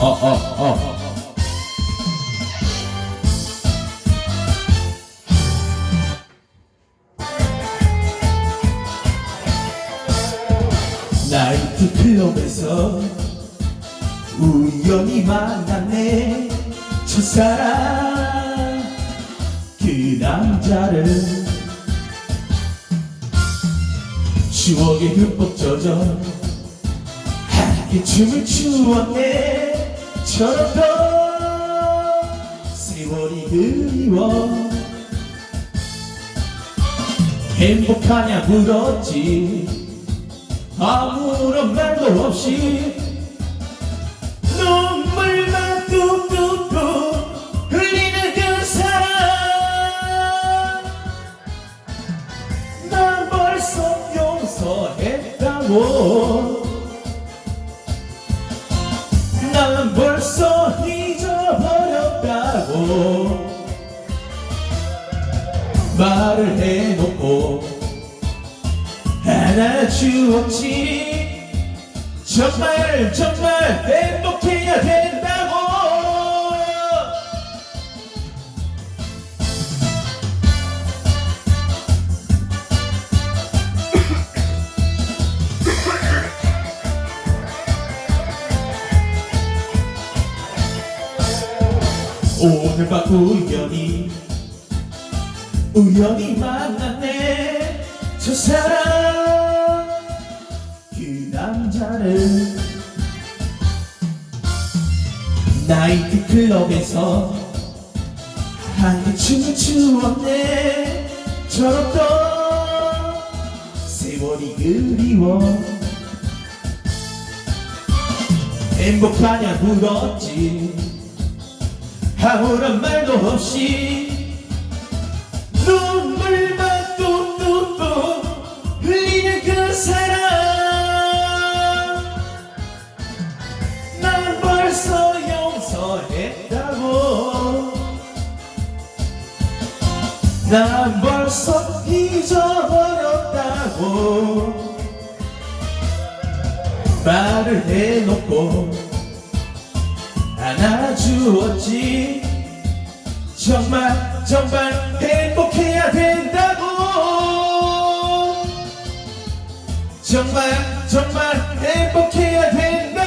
어, 어, 어. 나이트 클럽에서 우연히 만났네. 첫사랑. 그 남자를 추억에 흠뻑 젖어 함께 춤을 추었네 저렇던 세월이 그리워. 행복하냐 물었지. 아무런 말도 없이 눈물만 뚝뚝뚝 흘리는 그 사람 난 벌써 용서했다고 난 벌써 잊어버렸다고 말을 해놓고 안아주었지 정말 정말 행복해야 된 오늘 밤 우연히 우연히 만났네. 저 사람 그 남자를 나이트 클럽에서 한개 춤을 추었네. 저렇던 세월이 그리워. 행복하냐 물었지 아무런 말도 없이 눈물만 뚝뚝뚝 흘리는 그 사람 난 벌써 용서했다고. 난 벌써 잊어버렸다고. 말을 해놓고 안아주었지. 정말 정말 행복해야 된다고. 정말 정말 행복해야 된다고